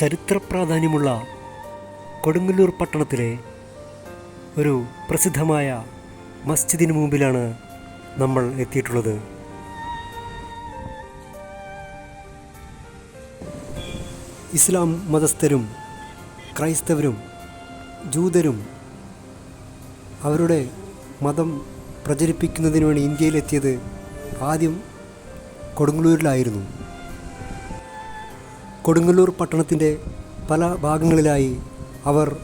ചരിത്ര പ്രാധാന്യമുള്ള കൊടുങ്ങല്ലൂർ പട്ടണത്തിലെ ഒരു പ്രസിദ്ധമായ മസ്ജിദിന് മുമ്പിലാണ് നമ്മൾ എത്തിയിട്ടുള്ളത്. ഇസ്ലാം മതസ്ഥരും ക്രൈസ്തവരും ജൂതരും അവരുടെ മതം പ്രചരിപ്പിക്കുന്നതിന് വേണ്ടി ഇന്ത്യയിലെത്തിയത് ആദ്യം കൊടുങ്ങല്ലൂരിലായിരുന്നു. കൊടുങ്ങല്ലൂർ പട്ടണത്തിന്റെ പല ഭാഗങ്ങളിലായി അവർ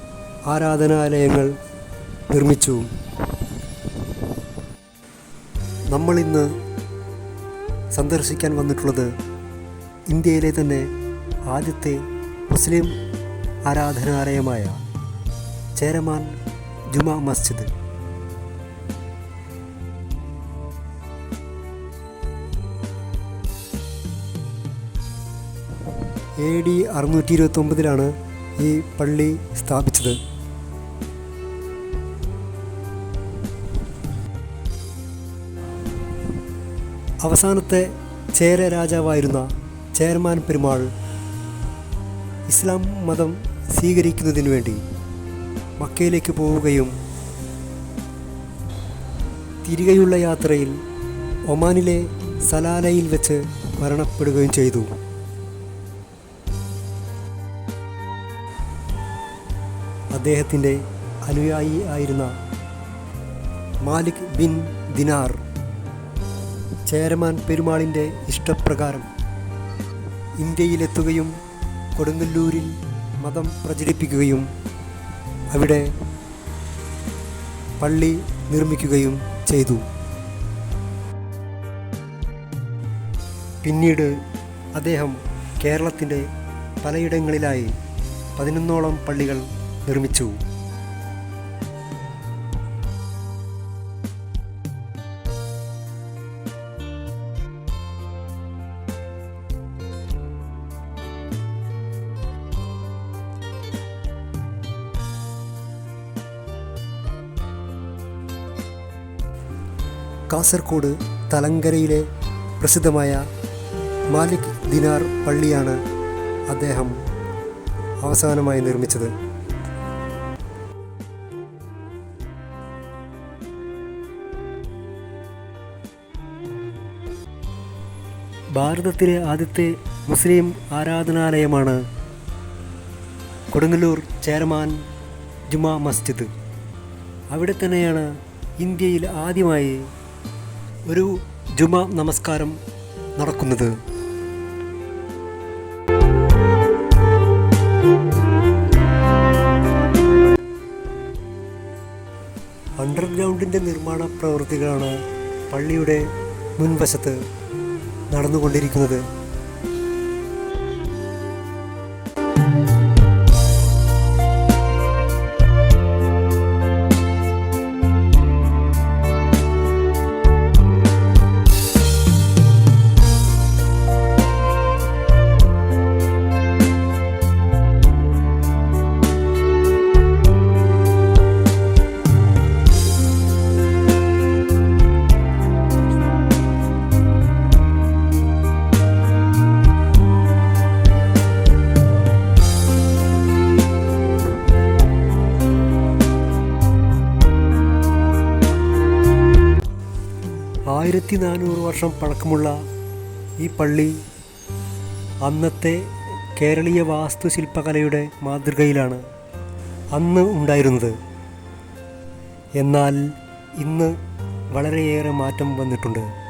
ആരാധനാലയങ്ങൾ നിർമ്മിച്ചു. നമ്മളിന്ന് സന്ദർശിക്കാൻ വന്നിട്ടുള്ളത് ഇന്ത്യയിലെ തന്നെ ആദ്യത്തെ മുസ്ലിം ആരാധനാലയമായ ചേരമാൻ ജുമാ മസ്ജിദ്. എ ഡി അറുന്നൂറ്റി ഇരുപത്തി ഒമ്പതിലാണ് ഈ പള്ളി സ്ഥാപിച്ചത്. അവസാനത്തെ ചേര രാജാവായിരുന്ന ചേരമാൻ പെരുമാൾ ഇസ്ലാം മതം സ്വീകരിക്കുന്നതിനു വേണ്ടി മക്കയിലേക്ക് പോവുകയും തിരികെയുള്ള യാത്രയിൽ ഒമാനിലെ സലാലയിൽ വെച്ച് മരണപ്പെടുകയും ചെയ്തു. അദ്ദേഹത്തിന്റെ അനുയായി ആയിരുന്ന മാലിക് ബിൻ ദിനാർ ചേരമാൻ പെരുമാളിന്റെ ഇഷ്ടപ്രകാരം ഇന്ത്യയിലെത്തുകയും കൊടുങ്ങല്ലൂരിൽ മതം പ്രചരിപ്പിക്കുകയും അവിടെ പള്ളി നിർമ്മിക്കുകയും ചെയ്തു. പിന്നീട് അദ്ദേഹം കേരളത്തിന്റെ പലയിടങ്ങളിലായി പതിനൊന്നോളം പള്ളികൾ നിർമ്മിച്ചു. കാസർഗോഡ് തലങ്കരയിലെ പ്രസിദ്ധമായ മാലിക് ദിനാർ പള്ളിയാണ് അദ്ദേഹം അവസാനമായി നിർമ്മിച്ചത്. ഭാരതത്തിലെ ആദ്യത്തെ മുസ്ലിം ആരാധനാലയമാണ് കൊടുങ്ങല്ലൂർ ചേരമാൻ ജുമാ മസ്ജിദ്. അവിടെ തന്നെയാണ് ഇന്ത്യയിൽ ആദ്യമായി ഒരു ജുമാ നമസ്കാരം നടക്കുന്നത്. അണ്ടർഗ്രൗണ്ടിന്റെ നിർമ്മാണ പ്രവൃത്തികളാണ് പള്ളിയുടെ മുൻവശത്ത് നടന്നുകൊണ്ടിരിക്കുന്നത്. ആയിരത്തി നാനൂറ് വർഷം പഴക്കമുള്ള ഈ പള്ളി അന്നത്തെ കേരളീയ വാസ്തുശില്പകലയുടെ മാതൃകയിലാണ് അന്ന് ഉണ്ടായിരുന്നത്. എന്നാൽ ഇന്ന് വളരെയേറെ മാറ്റം വന്നിട്ടുണ്ട്.